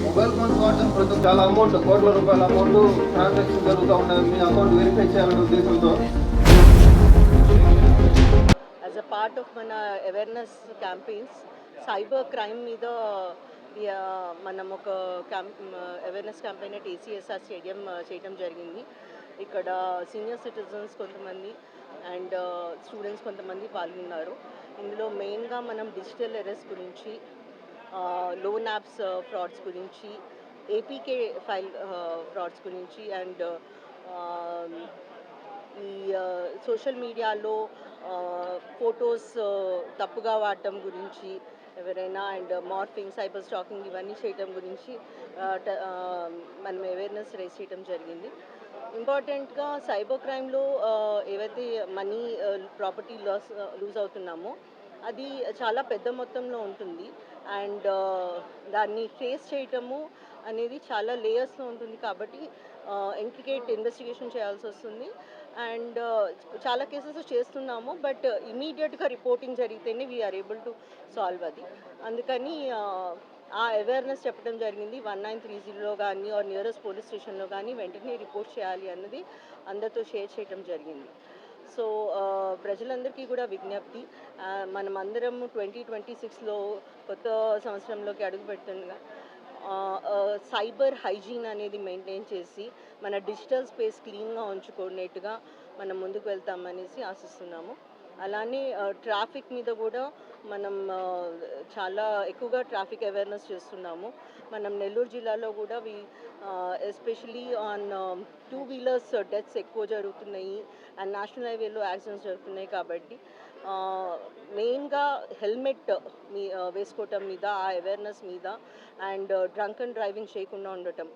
Mobile phones వాడటం ప్రతి చాలా అమౌంట్ కోట్ల రూపాయల అమౌంట్ ట్రాన్సాక్షన్ జరుగుతూ ఉన్నది మీ అకౌంట్ వెరిఫై చేయాలనే ఉద్దేశంతో అ పార్ట్ ఆఫ్ మన అవేర్నెస్ క్యాంపెయిన్స్ సైబర్ క్రైమ్ మీద మనం ఒక camp awareness campaign TCSR stadium చేయడం జరిగింది. ఇక్కడ సీనియర్ సిటిజన్స్ కొంతమంది అండ్ స్టూడెంట్స్ కొంతమంది పాల్గొన్నారు. ఇందులో మెయిన్గా మనం డిజిటల్ ఎరెస్ గురించి లోన్ యాప్స్ ఫ్రాడ్స్ గురించి ఏపీకే ఫైల్ ఫ్రాడ్స్ గురించి అండ్ ఈ సోషల్ మీడియాలో ఫొటోస్ తప్పుగా వాడటం గురించి ఎవరైనా అండ్ మార్ఫింగ్ సైబర్ స్టాకింగ్ ఇవన్నీ చేయటం గురించి మనం అవేర్నెస్ రేస్ చేయటం జరిగింది. ఇంపార్టెంట్గా సైబర్ క్రైమ్లో ఏవైతే మనీ ప్రాపర్టీ లాస్ లూజ్ అవుతున్నామో అది చాలా పెద్ద మొత్తంలో ఉంటుంది. అండ్ దాన్ని ఫేస్ చేయటము అనేది చాలా లేయర్స్లో ఉంటుంది కాబట్టి ఇంట్రికేట్ ఇన్వెస్టిగేషన్ చేయాల్సి వస్తుంది. అండ్ చాలా కేసెస్ చేస్తున్నాము బట్ ఇమీడియట్గా రిపోర్టింగ్ జరిగితేనే వీఆర్ ఏబుల్ టు సాల్వ్ అది. అందుకని ఆ, అవేర్నెస్ చెప్పడం జరిగింది. వన్ నైన్ త్రీ జీరోలో కానీ ఆర్ నియరెస్ట్ పోలీస్ స్టేషన్లో కానీ వెంటనే రిపోర్ట్ చేయాలి అన్నది అందరితో షేర్ చేయడం జరిగింది. సో ప్రజలందరికీ కూడా విజ్ఞప్తి. మనం అందరం ట్వంటీ ట్వంటీ సిక్స్లో కొత్త సంవత్సరంలోకి అడుగు పెడుతుండగా సైబర్ హైజీన్ అనేది మెయింటైన్ చేసి మన డిజిటల్ స్పేస్ క్లీన్గా ఉంచుకునేట్టుగా మనం ముందుకు వెళ్తామనేసి ఆశిస్తున్నాము. అలానే ట్రాఫిక్ మీద కూడా మనం చాలా ఎక్కువగా ట్రాఫిక్ అవేర్నెస్ చేస్తున్నాము. మనం నెల్లూరు జిల్లాలో కూడా we especially on two wheelers deaths ఎక్కువ జరుగుతున్నాయి. అండ్ నేషనల్ హైవేలో యాక్సిడెంట్స్ జరుగుతున్నాయి కాబట్టి మెయిన్గా హెల్మెట్ మీ వేసుకోవటం మీద ఆ అవేర్నెస్ మీద అండ్ డ్రంక్ అండ్ డ్రైవింగ్ చేయకుండా ఉండటం.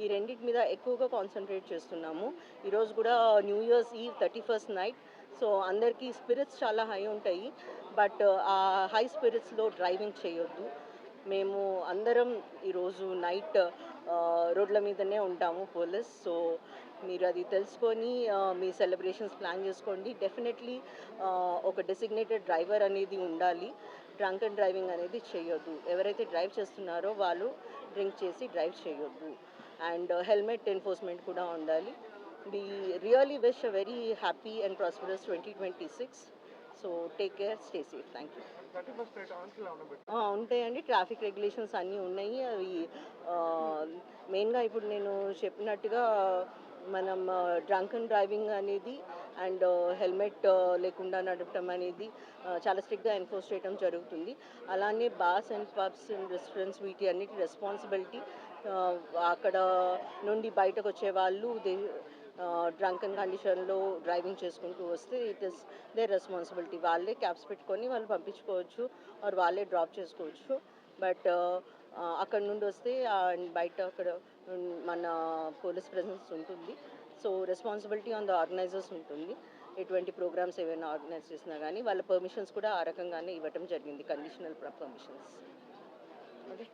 ఈ రెండింటి మీద ఎక్కువగా కాన్సన్ట్రేట్ చేస్తున్నాము. ఈరోజు కూడా new year's eve thirty first night. So అందరికీ స్పిరిట్స్ చాలా హై ఉంటాయి. బట్ ఆ హై స్పిరిట్స్లో డ్రైవింగ్ చేయొద్దు. మేము అందరం ఈరోజు నైట్ రోడ్ల మీదనే ఉంటాము పోలీస్. సో మీరు అది తెలుసుకొని మీ సెలబ్రేషన్స్ ప్లాన్ చేసుకోండి. డెఫినెట్లీ ఒక డెసిగ్నేటెడ్ డ్రైవర్ అనేది ఉండాలి. డ్రంక్ అండ్ డ్రైవింగ్ అనేది చేయొద్దు. ఎవరైతే డ్రైవ్ చేస్తున్నారో వాళ్ళు డ్రింక్ చేసి డ్రైవ్ చేయొద్దు. అండ్ హెల్మెట్ ఎన్ఫోర్స్మెంట్ కూడా ఉండాలి. We really wish a very happy and prosperous twenty twenty six. So take care stay safe thank you ఉంటాయండి. ట్రాఫిక్ రెగ్యులేషన్స్ అన్నీ ఉన్నాయి. అవి మెయిన్గా ఇప్పుడు నేను చెప్పినట్టుగా మనం డ్రంక్ అండ్ డ్రైవింగ్ అనేది అండ్ హెల్మెట్ లేకుండా నడపడం అనేది చాలా స్ట్రిక్ట్గా ఎన్ఫోర్స్ చేయడం జరుగుతుంది. అలానే bars and pubs and restaurants వీటి అన్నిటి రెస్పాన్సిబిలిటీ అక్కడ నుండి బయటకు వచ్చే వాళ్ళు డ్రంకన్ కండిషన్లో డ్రైవింగ్ చేసుకుంటూ వస్తే ఇట్ ఇస్ దే రెస్పాన్సిబిలిటీ వాళ్ళే క్యాబ్స్ పెట్టుకొని వాళ్ళు పంపించుకోవచ్చు ఆర్ వాళ్ళే డ్రాప్ చేసుకోవచ్చు. బట్ అక్కడ నుండి వస్తే బయట అక్కడ మన పోలీస్ ప్రెసెన్స్ ఉంటుంది. So responsibility on the organisers ఉంటుంది. ఎటువంటి ప్రోగ్రామ్స్ ఏమైనా ఆర్గనైజ్ చేసినా కానీ వాళ్ళ పర్మిషన్స్ కూడా ఆ రకంగానే ఇవ్వటం జరిగింది కండిషనల్ పర్మిషన్స్ ఓకే